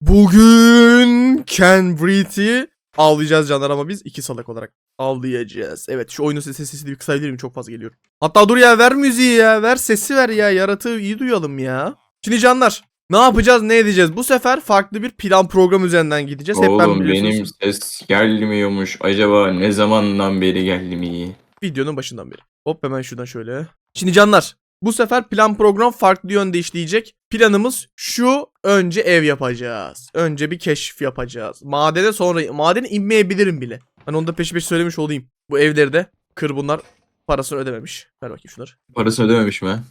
Bugün Ken Breethe'i avlayacağız canlar ama biz iki salak olarak avlayacağız. Evet şu oyunun sesi sesini bir kısabilir miyim? Çok fazla geliyor. Hatta dur ya ver müziği ya. Ver sesi ver ya. Yaratığı iyi duyalım ya. Şimdi canlar ne yapacağız ne edeceğiz? Bu sefer farklı bir plan program üzerinden gideceğiz. Hep ben Oğlum biliyorsunuz benim ses gelmiyormuş. Acaba ne zamandan beri gelmiyor? videonun başından beri. Hop hemen şuradan şöyle. Şimdi canlar bu sefer plan program farklı yönde işleyecek. Planımız şu önce ev yapacağız. Önce bir keşif yapacağız. Madene sonra madene inmeyebilirim bile. Hani onu da peşi peşi söylemiş olayım. Bu evleri de kır bunlar parasını ödememiş. Ver bakayım şunları. Parasını ödememiş mi?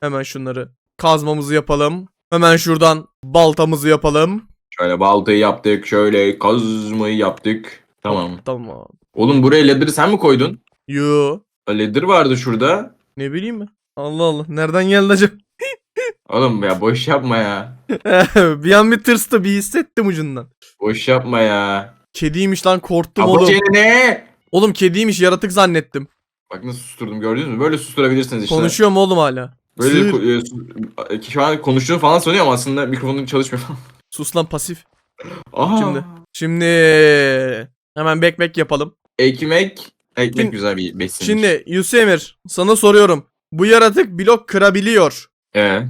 Hemen şunları kazmamızı yapalım. Hemen şuradan baltamızı yapalım. Şöyle baltayı yaptık. Şöyle kazmayı yaptık. Tamam. Tamam. Oğlum buraya ladder'ı sen mi koydun? Yo. Ladder vardı şurada. Ne bileyim mi? Allah Allah. Nereden geldi acaba? Oğlum ya boş yapma ya. bir an bir tırstı bir hissettim ucundan. Boş yapma ya. Kediymiş lan korktum Kapı oğlum. çeneni. Oğlum kediymiş yaratık zannettim. Bak nasıl susturdum gördünüz mü? Böyle susturabilirsiniz işte. Konuşuyorum oğlum hala. Böyle Sığır. ko- e, su- e, şu an konuştuğunu falan sanıyor ama aslında mikrofonun çalışmıyor falan. Sus lan pasif. Aha. Şimdi. Şimdi hemen bekmek yapalım. Ekmek. Ekmek Şimdi- güzel bir besinmiş. Şimdi Yusuf Emir sana soruyorum. Bu yaratık blok kırabiliyor. Ee,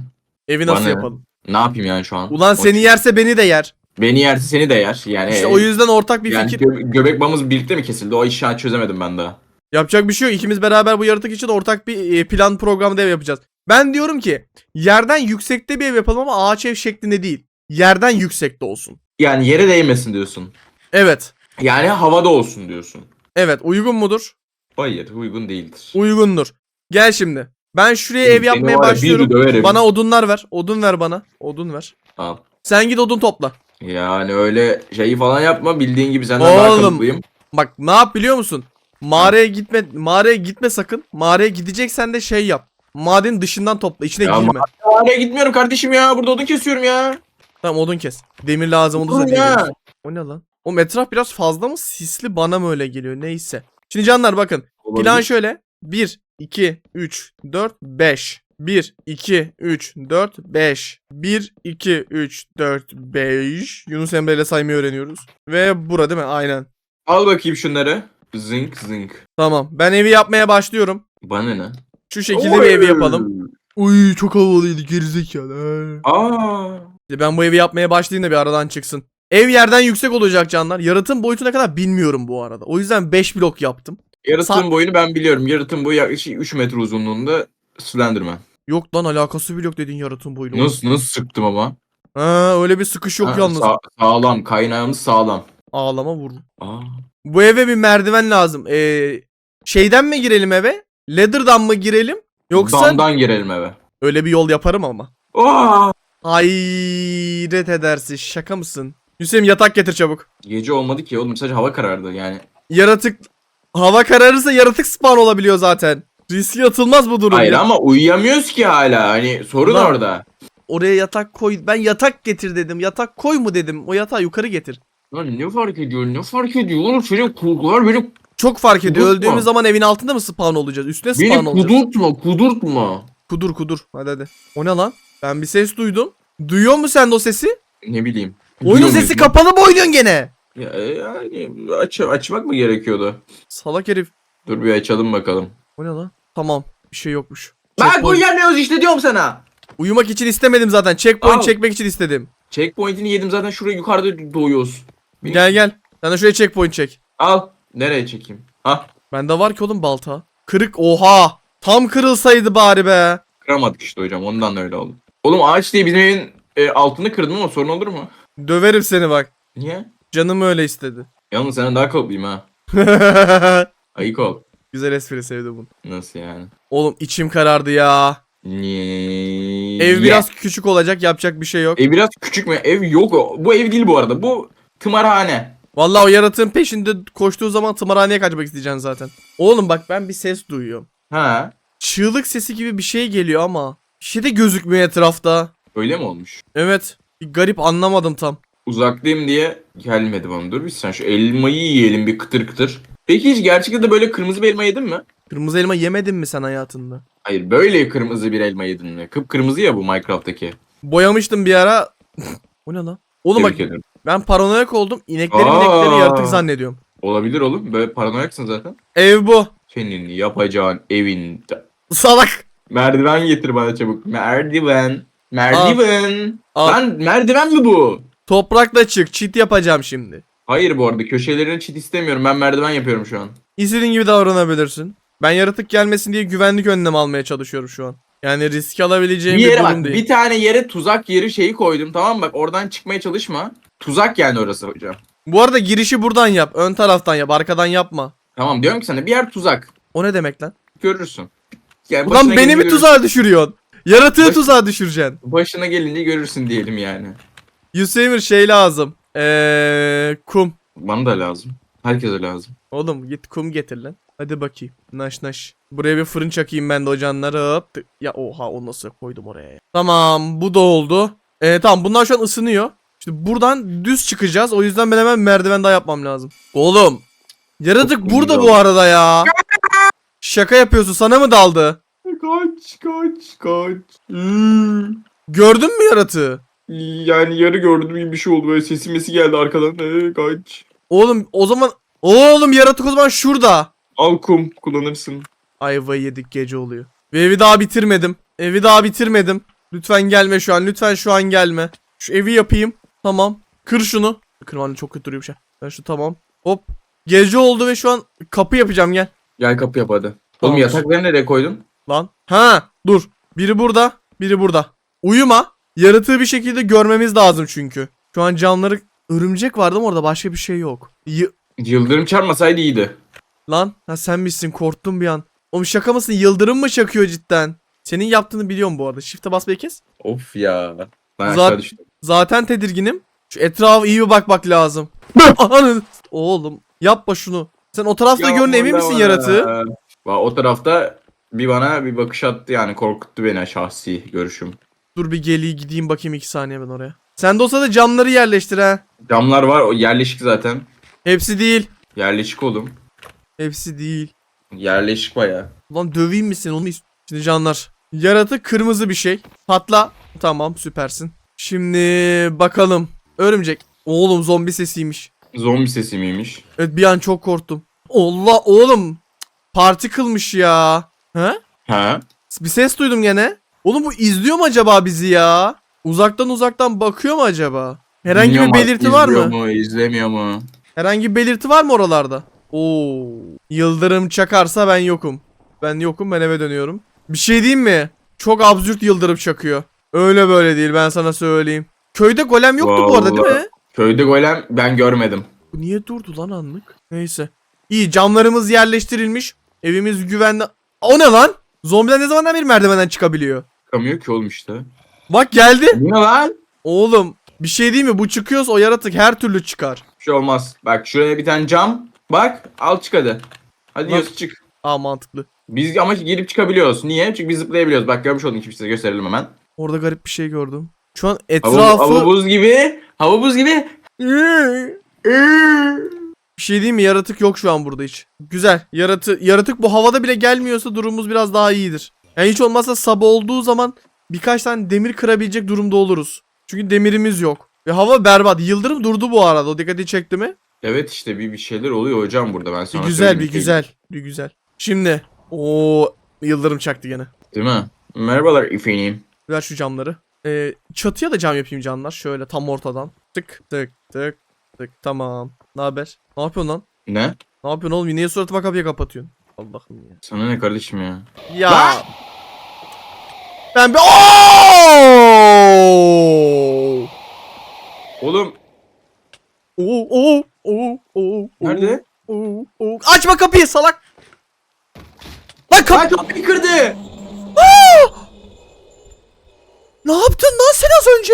Evi nasıl Bana yapalım? ne yapayım yani şu an? Ulan Boş- seni yerse beni de yer. Beni yerse seni de yer. Yani, İşte o yüzden ortak bir yani fikir. gö- göbek bağımız birlikte mi kesildi? O işi çözemedim ben daha. Yapacak bir şey yok. İkimiz beraber bu yaratık için ortak bir e, plan programda ev yapacağız. Ben diyorum ki yerden yüksekte bir ev yapalım ama ağaç ev şeklinde değil. Yerden yüksekte olsun. Yani yere değmesin diyorsun. Evet. Yani havada olsun diyorsun. Evet uygun mudur? Hayır uygun değildir. Uygundur. Gel şimdi. Ben şuraya ev yapmaya var ya, başlıyorum. bir döverim. Bana odunlar ver. Odun ver bana. Odun ver. Al. Sen git odun topla. Yani öyle şeyi falan yapma. Bildiğin gibi senden daha Oğlum. akıllıyım. Bak ne yap biliyor musun? Mağaraya gitme mağaraya gitme sakın. Mağaraya gideceksen de şey yap. Madenin dışından topla. içine Ya girme. Oraya gitmiyorum kardeşim ya. Burada odun kesiyorum ya. Tamam odun kes. Demir lazım Oğlum diye ya. O ne lan? O etraf biraz fazla mı sisli bana mı öyle geliyor neyse. Şimdi canlar bakın. Plan Olabilir. şöyle. 1, 2, 3, 4, 5. 1, 2, 3, 4, 5. 1, 2, 3, 4, 5. Yunus Emre ile saymayı öğreniyoruz. Ve bura değil mi? Aynen. Al bakayım şunları. Zınk zınk. Tamam. Ben evi yapmaya başlıyorum. Bana ne? Şu şekilde bir evi yapalım. Uy çok havalıydı gerizekalı. Aa. İşte Ben bu evi yapmaya başlayayım da bir aradan çıksın. Ev yerden yüksek olacak canlar. Yaratığın boyutu ne kadar bilmiyorum bu arada. O yüzden 5 blok yaptım. Yaratığın Sa- boyunu ben biliyorum. Yaratığın boyu yaklaşık 3 metre uzunluğunda Slenderman. Yok lan alakası bile yok dediğin yaratığın boyuyla. Nasıl nasıl sıktım ama? Ha, öyle bir sıkış yok Ha, yalnız. sa- sağlam. Kaynağımız sağlam. Ağlama vurdum. Aa. Bu eve bir merdiven lazım. Ee, şeyden mi girelim eve? Ladder'dan mı girelim? Yoksa Damdan girelim eve. öyle bir yol yaparım ama. Aa. Hayret edersin. Şaka mısın? Hüseyin yatak getir çabuk. Gece olmadı ki oğlum sadece hava karardı yani. Yaratık hava kararırsa yaratık spawn olabiliyor zaten. Riske atılmaz bu durum. Hayır ya. ama uyuyamıyoruz ki hala. Hani sorun Lan. orada. Oraya yatak koy. Ben yatak getir dedim. Yatak koy mu dedim. O yatağı yukarı getir. Lan ne fark ediyor? Ne fark ediyor? Oğlum senin kurgular beni, Çok fark ediyor. Kudurtma. Öldüğümüz zaman evin altında mı spawn olacağız? Üstüne spawn beni olacağız. kudurtma, kudurtma. Kudur kudur. Hadi hadi. O ne lan? Ben bir ses duydum. Duyuyor musun sen de o sesi? Ne bileyim. Oyunun Duyuyor sesi muyuz? kapalı mı oynuyorsun gene? Ya, yani aç, açmak mı gerekiyordu? Salak herif. Dur bir açalım bakalım. O ne lan? Tamam. Bir şey yokmuş. Bak Checkpoint- uyuyamıyoruz işte diyorum sana. Uyumak için istemedim zaten. Checkpoint Al. çekmek için istedim. Checkpoint'ini yedim zaten şuraya yukarıda doğuyoruz. Benim- Gel gel. Sen de şuraya checkpoint çek. Al. Nereye çekeyim? Ha? Bende var ki oğlum balta. Kırık oha. Tam kırılsaydı bari be. Kıramadık işte hocam ondan öyle oldu. Oğlum ağaç diye bizim evin e, altını kırdım ama sorun olur mu? Döverim seni bak. Niye? Canım öyle istedi. Yalnız senden daha kalıplıyım ha. Ayık ol. Güzel espri sevdim bunu. Nasıl yani? Oğlum içim karardı ya. Niye? Ev biraz küçük olacak yapacak bir şey yok. Ev biraz küçük mü? Ev yok o. Bu ev değil bu arada. Bu tımarhane. Vallahi o yaratığın peşinde koştuğu zaman tımarhaneye kaçmak isteyeceksin zaten. Oğlum bak ben bir ses duyuyorum. Ha? Çığlık sesi gibi bir şey geliyor ama. Bir şey de gözükmüyor etrafta. Öyle mi olmuş? Evet. Bir garip anlamadım tam. Uzaktayım diye gelmedi bana. Dur bir sen şu elmayı yiyelim bir kıtır kıtır. Peki hiç gerçekten de böyle kırmızı bir elma yedin mi? Kırmızı elma yemedin mi sen hayatında? Hayır böyle kırmızı bir elma yedin mi? Kıpkırmızı ya bu Minecraft'taki. Boyamıştım bir ara. o ne lan? Oğlum bak Tebrik ederim. ben paranoyak oldum. İnekleri Aa. inekleri yaratık zannediyorum. Olabilir oğlum. Böyle paranoyaksın zaten. Ev bu. Senin yapacağın evin Salak. Merdiven getir bana çabuk. Merdiven. Merdiven. Al. Lan merdiven mi bu? Toprakla çık. Çit yapacağım şimdi. Hayır bu arada köşelerine çit istemiyorum. Ben merdiven yapıyorum şu an. İstediğin gibi davranabilirsin. Ben yaratık gelmesin diye güvenlik önlem almaya çalışıyorum şu an. Yani risk alabileceğim Bir bir, yere durum bak değil. bir tane yere tuzak yeri şeyi koydum tamam mı? Bak oradan çıkmaya çalışma. Tuzak yani orası hocam. Bu arada girişi buradan yap. Ön taraftan yap. Arkadan yapma. Tamam diyorum ki sana bir yer tuzak. O ne demek lan? Görürsün. Yani Ulan beni mi tuzağa düşürüyorsun? Yaratığı Baş- tuzağa düşüreceksin. Başına gelince görürsün diyelim yani. Yusemir şey lazım. Eee kum. Bana da lazım. Herkese lazım. Oğlum git kum getir lan. Hadi bakayım. Naş naş. Buraya bir fırın çakayım ben de ocağınları. Hop. tık. Ya oha o nasıl koydum oraya. ya. Tamam bu da oldu. Ee, tamam bunlar şu an ısınıyor. Şimdi buradan düz çıkacağız. O yüzden ben hemen merdiven daha yapmam lazım. Oğlum. Yaratık Çok burada bu arada ya. Şaka yapıyorsun sana mı daldı? Kaç kaç kaç. Hmm. Gördün mü yaratığı? Yani yarı gördüğüm gibi bir şey oldu. Böyle sesi mesi geldi arkadan. Ee, kaç. Oğlum o zaman Oğlum yaratık o zaman şurada. Al kum kullanırsın. Ayvayı yedik gece oluyor. Ve evi daha bitirmedim. Evi daha bitirmedim. Lütfen gelme şu an. Lütfen şu an gelme. Şu evi yapayım. Tamam. Kır şunu. Kırmanın çok kötü duruyor bir şey. Ben şu tamam. Hop. Gece oldu ve şu an kapı yapacağım gel. Gel kapı yap hadi. Tamam. Oğlum yatakları nereye koydun? Lan. Ha dur. Biri burada. Biri burada. Uyuma. Yaratığı bir şekilde görmemiz lazım çünkü. Şu an canları örümcek vardı ama orada başka bir şey yok. Y- Yıldırım çarpmasaydı iyiydi. Lan ha sen misin korktum bir an. Oğlum şaka mısın yıldırım mı çakıyor cidden? Senin yaptığını biliyorum bu arada. Shift'e basmayı kes. Of ya. Ben Zaten- aşağı düştüm. Zaten tedirginim. Şu etrafa iyi bir bakmak lazım. Ananı. Oğlum yapma şunu. Sen o tarafta Ya görün emin misin yaratığı? Va- O tarafta bir bana bir bakış attı yani korkuttu beni şahsi görüşüm. Dur bir geleyim gideyim bakayım iki saniye ben oraya. Sen de olsa da camları yerleştir ha. Camlar var o yerleşik zaten. Hepsi değil. Yerleşik oğlum. Hepsi değil. Yerleşik baya. Ulan döveyim mi seni onu Şimdi canlar. Yaratık kırmızı bir şey. Patla. Tamam süpersin. Şimdi bakalım. Örümcek. Oğlum zombi sesiymiş. Zombi sesi miymiş? Evet bir an çok korktum. Allah oğlum. Parti kılmış ya. He? Ha? Bir ses duydum gene. Oğlum bu izliyor mu acaba bizi ya? Uzaktan uzaktan bakıyor mu acaba? Herhangi Bilmiyorum bir belirti var izliyor mı? mu? İzlemiyor mu? Herhangi bir belirti var mı oralarda? Oo. Yıldırım çakarsa ben yokum. Ben yokum ben eve dönüyorum. Bir şey diyeyim mi? Çok absürt yıldırım çakıyor. Öyle böyle değil ben sana söyleyeyim. Köyde golem yoktu bu arada değil mi? Vallahi. Köyde golem ben görmedim. Bu niye durdu lan anlık? Neyse. İyi camlarımız yerleştirilmiş. Evimiz güvenli. O ne lan? Zombiler ne zamandan beri merdivenden çıkabiliyor? Çıkamıyor ki oğlum işte. Bak geldi. Ne lan? Oğlum bir şey değil mi? Bu çıkıyorsa o yaratık her türlü çıkar. Bir şey olmaz. Bak şuraya bir tane cam. Bak al çık hadi. Hadi Lan- Yusuf çık. Aa mantıklı. Biz ama girip çıkabiliyoruz. Niye? Çünkü biz zıplayabiliyoruz. Bak görmüş oldun size gösterelim hemen. Orada garip bir şey gördüm. Şu an Hava, etrafı... hava buz gibi. Hava buz gibi. Bir şey değil mi? Yaratık yok şu an burada hiç. Güzel. Yaratı yaratık bu havada bile gelmiyorsa durumumuz biraz daha iyidir. Yani hiç olmazsa sabah olduğu zaman birkaç tane demir kırabilecek durumda oluruz. Çünkü demirimiz yok. Ve hava berbat. Yıldırım durdu bu arada. O dikkati çekti mi? Evet işte bir, bir şeyler oluyor hocam burada ben Bir sana güzel, söyleyeyim. bir güzel, bir güzel. Şimdi o yıldırım çaktı gene. Değil mi? Merhabalar efendim. Ver şu camları. Ee, çatıya da cam yapayım canlar. Şöyle tam ortadan. Tık tık tık tık. Tamam. Ne haber? Ne yapıyorsun lan? Ne? Ne yapıyorsun oğlum? Niye suratıma kapıya kapatıyorsun? Allah'ım ya. Sana ne kardeşim ya? Ya. Lan! Ben bir Oo! Oğlum Oo oo oo oo. nerede? Oo, oo. Açma kapıyı salak. Lan Lan kapı. kapıyı kırdı. Ne yaptın lan sen az önce?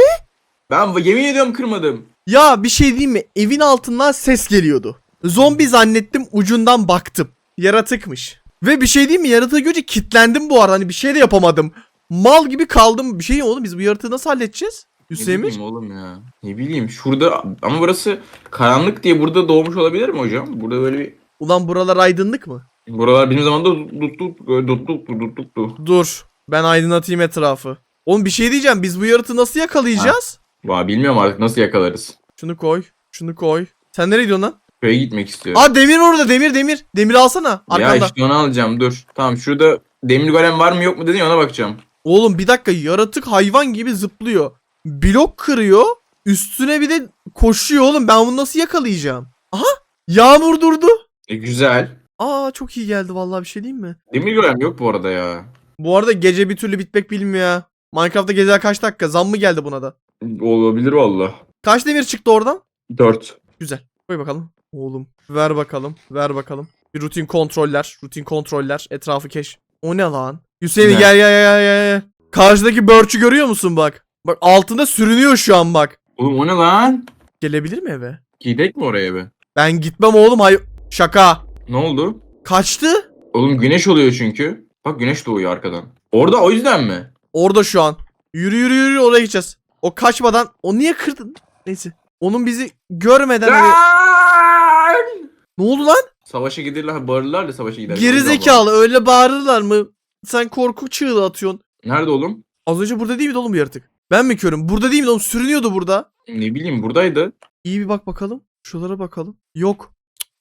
Ben yemin ediyorum kırmadım. Ya bir şey diyeyim mi? Evin altından ses geliyordu. Zombi zannettim ucundan baktım. Yaratıkmış. Ve bir şey diyeyim mi? Yaratığı görünce kitlendim bu arada. Hani bir şey de yapamadım. Mal gibi kaldım. Bir şey oğlum biz bu yaratığı nasıl halledeceğiz? Ne Hüseyin bileyim oğlum ya. Ne bileyim şurada ama burası karanlık diye burada doğmuş olabilir mi hocam? Burada böyle bir Ulan buralar aydınlık mı? buralar benim zamanında dutluk dutluk dutluk Dur. Ben aydınlatayım etrafı. Oğlum bir şey diyeceğim. Biz bu yaratığı nasıl yakalayacağız? Vay bilmiyorum artık nasıl yakalarız. Şunu koy. Şunu koy. Sen nereye gidiyorsun lan? Köye gitmek istiyorum. Aa demir orada demir demir. Demir alsana ya arkanda. işte onu alacağım dur. Tamam şurada demir golem var mı yok mu dedin ya ona bakacağım. Oğlum bir dakika yaratık hayvan gibi zıplıyor. Blok kırıyor. Üstüne bir de koşuyor oğlum. Ben bunu nasıl yakalayacağım? Aha! Yağmur durdu. E güzel. Aa çok iyi geldi vallahi bir şey diyeyim mi? Demir golem yok bu arada ya. Bu arada gece bir türlü bitmek bilmiyor ya. Minecraft'ta geceler kaç dakika? Zam mı geldi buna da? Olabilir valla. Kaç demir çıktı oradan? 4. Güzel. Koy bakalım. Oğlum ver bakalım. Ver bakalım. Bir rutin kontroller. Rutin kontroller. Etrafı keş. O ne lan? Hüseyin Ne? gel gel gel gel gel. Karşıdaki börçü görüyor musun bak? Bak altında sürünüyor şu an bak. Oğlum o ne lan? Gelebilir mi eve? Gidek mi oraya be? Ben gitmem oğlum hay şaka. Ne oldu? Kaçtı. Oğlum güneş oluyor çünkü. Bak güneş doğuyor arkadan. Orada o yüzden mi? Orada şu an. Yürü yürü yürü oraya gideceğiz. O kaçmadan o niye kırdın? Neyse. Onun bizi görmeden Lan! Ne oldu lan? Savaşa giderler bağırırlar da savaşa giderler. Geri zekalı öyle bağırırlar mı? Sen korku çığlığı atıyorsun. Nerede oğlum? Az önce burada değil miydi oğlum bu yaratık? Ben mi körüm? Burada değil miydi oğlum? Sürünüyordu burada. Ne bileyim buradaydı. İyi bir bak bakalım. Şuralara bakalım. Yok.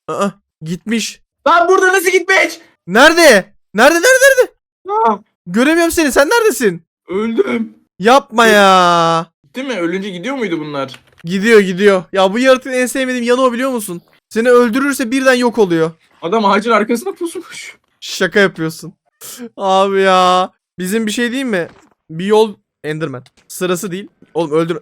Aa, gitmiş. Lan burada nasıl gitmiş? Nerede? Nerede nerede nerede? Aa, Göremiyorum seni. Sen neredesin? öldüm. Yapma ya. Değil mi? Ölünce gidiyor muydu bunlar? Gidiyor gidiyor. Ya bu yaratığın en sevmediğim yanı o biliyor musun? Seni öldürürse birden yok oluyor. Adam ağacın arkasına pusmuş. Şaka yapıyorsun. Abi ya. Bizim bir şey değil mi? Bir yol Enderman. Sırası değil. Oğlum öldür...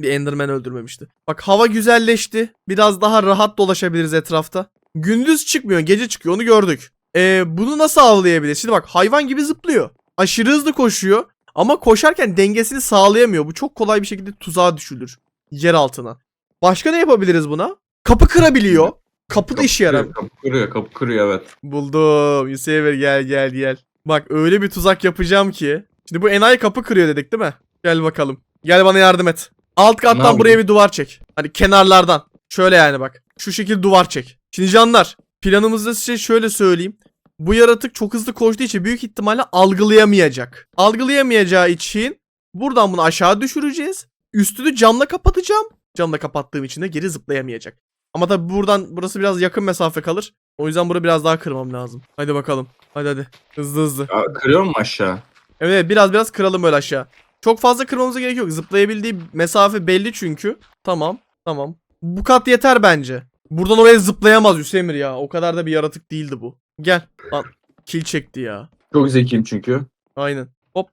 Bir Enderman öldürmemişti. Bak hava güzelleşti. Biraz daha rahat dolaşabiliriz etrafta. Gündüz çıkmıyor, gece çıkıyor. Onu gördük. Ee, bunu nasıl avlayabiliriz? Şimdi bak hayvan gibi zıplıyor. Aşırı hızlı koşuyor. Ama koşarken dengesini sağlayamıyor. Bu çok kolay bir şekilde tuzağa düşülür. Yer altına. Başka ne yapabiliriz buna? Kapı kırabiliyor. Kapı da işe yarar. Kapı kırıyor, kapı kırıyor evet. Buldum. Yusuf gel gel gel. Bak öyle bir tuzak yapacağım ki. Şimdi bu enayi kapı kırıyor dedik değil mi? Gel bakalım. Gel bana yardım et. Alt kattan buraya bir duvar çek. Hani kenarlardan. Şöyle yani bak. Şu şekilde duvar çek. Şimdi canlar planımızda size şöyle söyleyeyim. Bu yaratık çok hızlı koştuğu için büyük ihtimalle algılayamayacak. Algılayamayacağı için buradan bunu aşağı düşüreceğiz. Üstünü camla kapatacağım. Camla kapattığım için de geri zıplayamayacak. Ama tabi buradan burası biraz yakın mesafe kalır. O yüzden bunu biraz daha kırmam lazım. Hadi bakalım. Hadi hadi. Hızlı hızlı. Ya, kırıyor mu aşağı? Evet evet, biraz biraz kıralım böyle aşağı. Çok fazla kırmamıza gerek yok. Zıplayabildiği mesafe belli çünkü. Tamam. Tamam. Bu kat yeter bence. Buradan oraya zıplayamaz Hüsemir ya. O kadar da bir yaratık değildi bu. Gel. Lan. Kill çekti ya. Çok zekiyim çünkü. Aynen.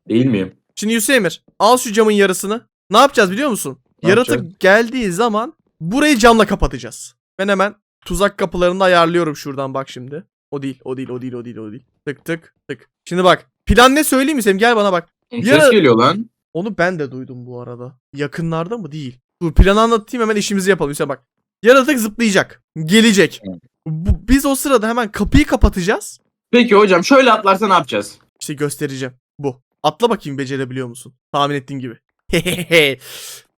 Değil miyim? Şimdi Hüsemir al şu camın yarısını. Ne yapacağız biliyor musun? Ne Yaratık yapacağız? geldiği zaman burayı camla kapatacağız. Ben hemen tuzak kapılarını ayarlıyorum şuradan bak şimdi. O değil, o değil, o değil, o değil, o değil. Tık tık tık. Şimdi bak. Plan ne söyleyeyim mi Hüseyin? Gel bana bak. Ses Yara- geliyor lan. Onu ben de duydum bu arada. Yakınlarda mı? Değil. Dur planı anlatayım hemen işimizi yapalım. Hüseyin bak. Yaratık zıplayacak. Gelecek. Bu, biz o sırada hemen kapıyı kapatacağız. Peki hocam şöyle atlarsa ne yapacağız? İşte göstereceğim. Bu. Atla bakayım becerebiliyor musun? Tahmin ettiğin gibi.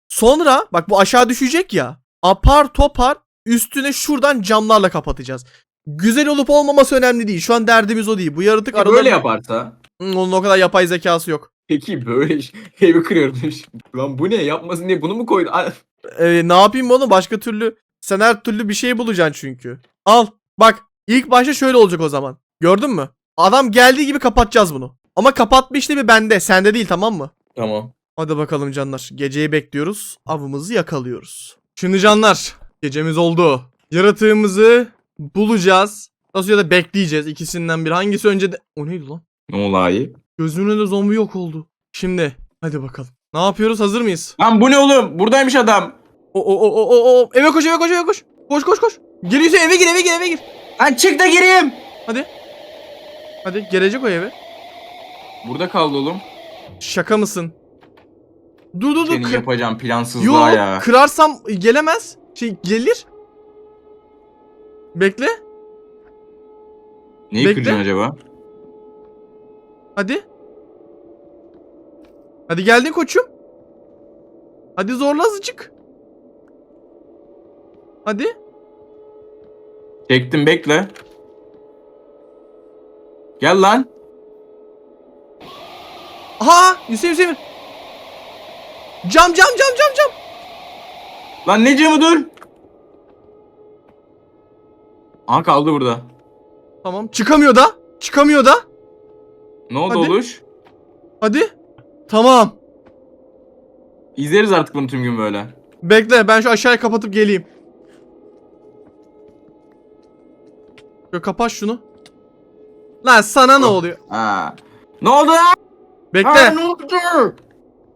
Sonra bak bu aşağı düşecek ya. Apar topar üstüne şuradan camlarla kapatacağız. Güzel olup olmaması önemli değil. Şu an derdimiz o değil. Bu yaratık Peki arada... böyle yaparsa? Hmm, Onun o kadar yapay zekası yok. Peki böyle evi kırıyorum. lan bu ne yapmasın diye bunu mu koydun? Ee, ne yapayım oğlum başka türlü sen her türlü bir şey bulacaksın çünkü. Al bak ilk başta şöyle olacak o zaman. Gördün mü? Adam geldiği gibi kapatacağız bunu. Ama kapatma işlemi bende sende değil tamam mı? Tamam. Hadi bakalım canlar. Geceyi bekliyoruz. Avımızı yakalıyoruz. Şimdi canlar. Gecemiz oldu. Yaratığımızı bulacağız. Nasıl ya da bekleyeceğiz. ikisinden biri. Hangisi önce de... O neydi lan? Ne olayı? Gözümün önünde zombi yok oldu. Şimdi. Hadi bakalım. Ne yapıyoruz? Hazır mıyız? Lan bu ne oğlum? Buradaymış adam. O o o o o o. Eve koş eve koş eve koş. Koş koş koş. Geliyorsa eve gir eve gir eve gir. Lan çık da gireyim. Hadi. Hadi gelecek o eve. Burada kaldı oğlum. Şaka mısın? Dur dur dur. Senin yapacağım plansızlığa Yok ya. kırarsam gelemez. Şey gelir. Bekle. Neyi Bekle. kıracaksın acaba? Hadi. Hadi geldin koçum. Hadi zorla azıcık. Hadi. Çektim bekle. Gel lan. Aha! Hüseyin Hüseyin. Cam cam cam cam cam. Lan ne camı dur. Aha kaldı burada. Tamam. Çıkamıyor da. Çıkamıyor da. Ne oldu Hadi. oluş? Hadi. Tamam. İzleriz artık bunu tüm gün böyle. Bekle ben şu aşağıya kapatıp geleyim. Şöyle kapat şunu. Lan sana ne Oh. oluyor? Ha. Ne oldu? Bekle. Ha, ne oldu?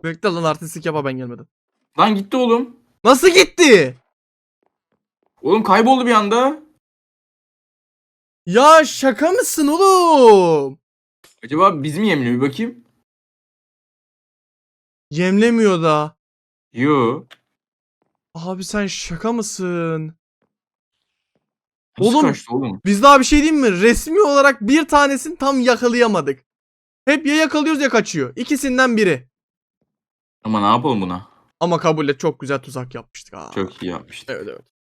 Bekle lan artistlik yapa ben gelmeden. Lan gitti oğlum. Nasıl gitti? Oğlum kayboldu bir anda. Ya şaka mısın oğlum? Acaba biz mi yemliyor bir bakayım. Yemlemiyor da. Yo. Abi sen şaka mısın? Nasıl Oğlum. kaçtı oğlum? Biz daha bir şey diyeyim mi? Resmi olarak bir tanesini tam yakalayamadık. Hep ya yakalıyoruz ya kaçıyor. İkisinden biri. Ama ne yapalım buna? Ama kabul et çok güzel tuzak yapmıştık ha. Çok iyi yapmıştı. Evet evet.